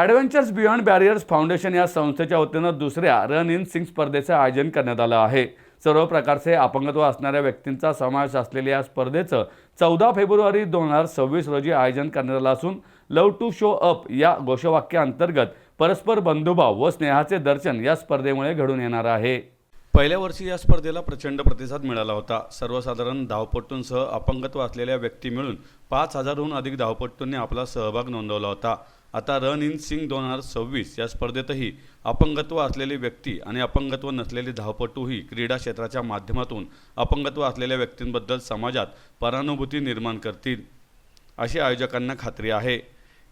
Adventures beyond barriers foundation या संस्थेच्या वतीनं दुसऱ्या रन इन सिंग स्पर्धेचं आयोजन करण्यात आलं आहे. सर्व प्रकारचे अपंगत्व असणाऱ्या व्यक्तींचा समावेश असलेल्या या स्पर्धेचं चौदा फेब्रुवारी दोन हजार सव्वीस रोजी आयोजन करण्यात आलं असून लव टू शो अप या घोषवाक्याअंतर्गत परस्पर बंधुभाव व स्नेहाचे दर्शन या स्पर्धेमुळे घडून येणार आहे. पहिल्या वर्षी या स्पर्धेला प्रचंड प्रतिसाद मिळाला होता. सर्वसाधारण धावपटूंसह अपंगत्व असलेल्या व्यक्ती मिळून पाच हजारहून अधिक धावपटूंनी आपला सहभाग नोंदवला होता. आता रन इन सिंग दोन हजार सव्वीस या स्पर्धेतही अपंगत्व असलेली व्यक्ती आणि अपंगत्व नसलेले धावपटूही क्रीडा क्षेत्राच्या माध्यमातून अपंगत्व असलेल्या व्यक्तींबद्दल समाजात परानुभूती निर्माण करतील अशी आयोजकांना खात्री आहे.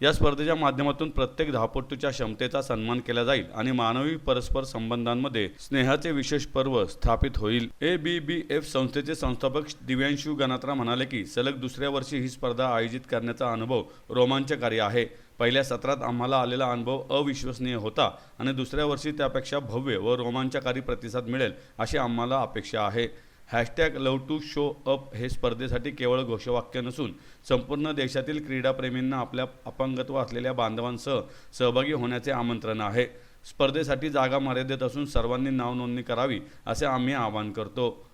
या स्पर्धेच्या माध्यमातून प्रत्येक धावपटूच्या क्षमतेचा सन्मान केला जाईल आणि मानवी परस्पर संबंधांमध्ये स्नेहाचे विशेष पर्व स्थापित होईल. ए बी बी एफ संस्थेचे संस्थापक दिव्यांशू गणात्रा म्हणाले की सलग दुसऱ्या वर्षी ही स्पर्धा आयोजित करण्याचा अनुभव रोमांचकारी आहे. पहिल्या सत्रात आम्हाला आलेला अनुभव अविश्वसनीय होता आणि दुसऱ्या वर्षी त्यापेक्षा भव्य व रोमांचकारी प्रतिसाद मिळेल अशी आम्हाला अपेक्षा आहे. Hashtag love to show up हे स्पर्धेसाठी केवळ घोषवाक्य नसून संपूर्ण देशातील क्रीडाप्रेमींना आपल्या अपंगत्व असलेल्या बांधवांसह सहभागी होण्याचे आमंत्रण आहे. स्पर्धेसाठी जागा मर्यादित असून सर्वांनी नावनोंदणी करावी असे आम्ही आवाहन करतो.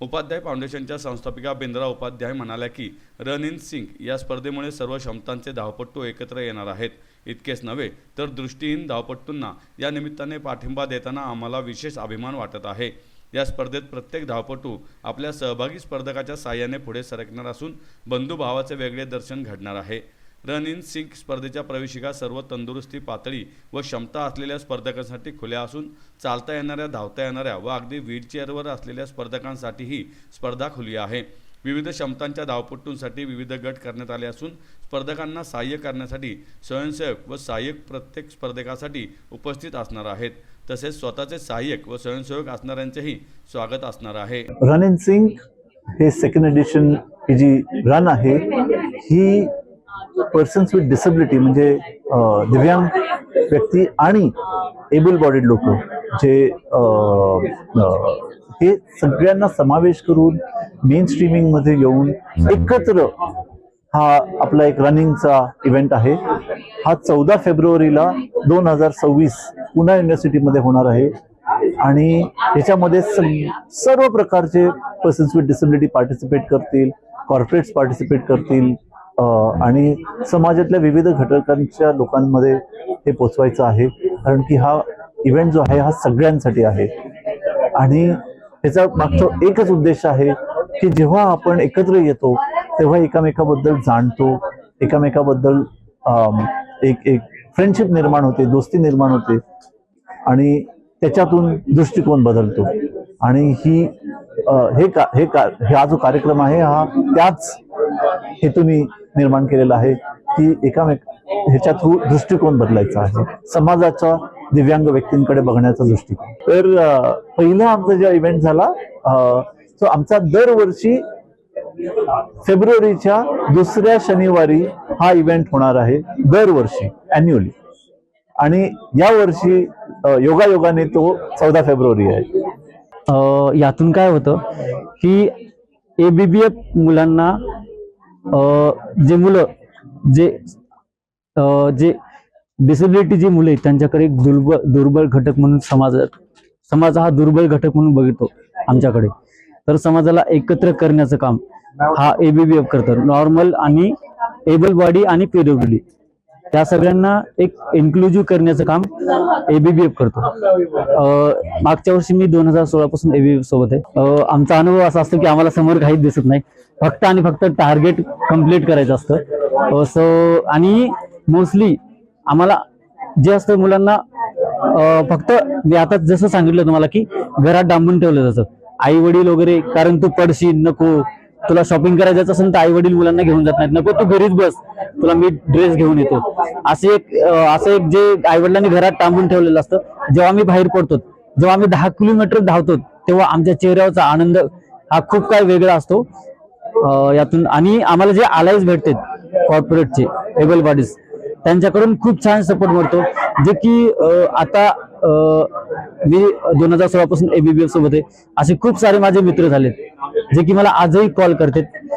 उपाध्याय फाउंडेशनच्या संस्थापिका बिंद्रा उपाध्याय म्हणाल्या की रन इन सिंग या स्पर्धेमुळे सर्व क्षमतांचे धावपटू एकत्र येणार आहेत. इतकेच नव्हे तर दृष्टीहीन धावपटूंना या निमित्ताने पाठिंबा देताना आम्हाला विशेष अभिमान वाटत आहे. या स्पर्धेत प्रत्येक धावपटू आपल्या सहभागी स्पर्धकाच्या साह्याने पुढे सरकणार असून बंधुभावाचे वेगळे दर्शन घडणार आहे. रन इन सिंग स्पर्धेच्या प्रवेशिका सर्व तंदुरुस्ती पातळी व क्षमता असलेल्या स्पर्धकांसाठी खुल्या असून चालता येणाऱ्या धावता येणाऱ्या व अगदी व्हीलचेअरवर असलेल्या स्पर्धकांसाठीही स्पर्धा खुली आहे. विविध क्षमतांच्या धावपटूंसाठी विविध गट करण्यात आले असून स्पर्धकांना सहाय्य करण्यासाठी स्वयंसेवक व सहाय्यक प्रत्येक स्पर्धकासाठी उपस्थित असणार आहेत. तसेच स्वतःचे सहाय्यक व स्वयंसेवक असणाऱ्यांचेही स्वागत असणार आहे. रन इन सिंग हे सेकंड एडिशन ही जी रन आहे ही पर्सन्स विथ डिसेबिलिटी म्हणजे दिव्यांग व्यक्ती आणि एबल बॉडीड लोक जे हे सगळ्यांना समावेश करून मेन स्ट्रीमिंगमध्ये येऊन एकत्र हा आपला एक रनिंगचा इव्हेंट आहे. हा चौदा फेब्रुवारीला दोन हजार सव्वीस पुणा युनिव्हर्सिटीमध्ये होणार आहे. आणि ह्याच्यामध्ये सर्व प्रकारचे पर्सन्स विथ डिसेबिलिटी पार्टिसिपेट करतील कॉर्पोरेट्स पार्टिसिपेट करतील आणि समाजातल्या विविध घटकांच्या लोकांमध्ये हे पोचवायचं आहे. कारण की हा इव्हेंट जो आहे हा सगळ्यांसाठी आहे. आणि ह्याचा मागचा एकच उद्देश आहे की जेव्हा आपण एकत्र येतो तेव्हा एकामेकाबद्दल जाणतो. एकामेकाबद्दल एक एक फ्रेंडशिप निर्माण होते दोस्ती निर्माण होते. आणि त्याच्यातून दृष्टिकोन बदलतो. आणि ही आ, हे का हे का हा जो कार्यक्रम आहे हा त्याच हेतूने निर्माण केलेला आहे की एकामेक ह्याच्या थ्रू दृष्टिकोन बदलायचा आहे. समाजाचा दिव्यांग व्यक्तींकडे बघण्याचा दृष्टिकोन. तर पहिला आमचा जेव्हा इव्हेंट झाला तो आमचा दरवर्षी फेब्रुवारीच्या दुसऱ्या शनिवारी हा इव्हेंट होणार आहे दरवर्षी अॅन्युअली आणि या वर्षी योगायोगाने तो चौदा फेब्रुवारी आहे. यातून काय होतं की एबीबीएफ मुलांना जे मुलं जे जे डिसेबिलिटी जी मुलं आहेत त्यांच्याकडे एक दुर्बल दुर्बल घटक म्हणून समाजात समाज हा दुर्बल घटक म्हणून बघतो आमच्याकडे. तर समाजाला एकत्र करण्याचं काम हा एबीबीएफ करतं. नॉर्मल आणि एबल बॉडी आणि पीडब्ल्यूडी त्या सगळ्यांना एक इन्क्लुझिव्ह करण्याचं काम एबीबीएफ करतो. मागच्या वर्षी मी दोन हजार सोळा पासून एबीबीएफ सोबत आहे. आमचा अनुभव असा असतो की आम्हाला समोर काहीच दिसत नाही. फक्त आणि फक्त टार्गेट कंप्लीट करायचं असतं. सो आणि मोस्टली आम्हाला जे असतं मुलांना फक्त मी आता जसं सांगितलं तुम्हाला की घरात डांबून ठेवलं जातं. आई वडील वगैरे कारण तू पडशील नको. तुला शॉपिंग करायचं असेल तर आई वडील मुलांना घेऊन जात नाहीत. नको तू घरीच बस. तुला मी ड्रेस घेऊन येतो. असे एक असं एक जे आई वडिलांनी घरात टांबून ठेवलेलं असतं जेव्हा आम्ही बाहेर पडतो जेव्हा आम्ही दहा किलोमीटर धावतो तेव्हा आमच्या चेहऱ्यावरचा आनंद हा खूप काय वेगळा असतो. यातून आणि आम्हाला जे आलायच भेटते कॉर्पोरेटचे एबल बॉडीज त्यांच्याकडून खूप छान सपोर्ट मिळतो. जे की आता मी दोन हजार सोळा पासून एबीबीएफ सोबत आहे. असे खूप सारे माझे मित्र झालेत. जे की मला आजही कॉल करतात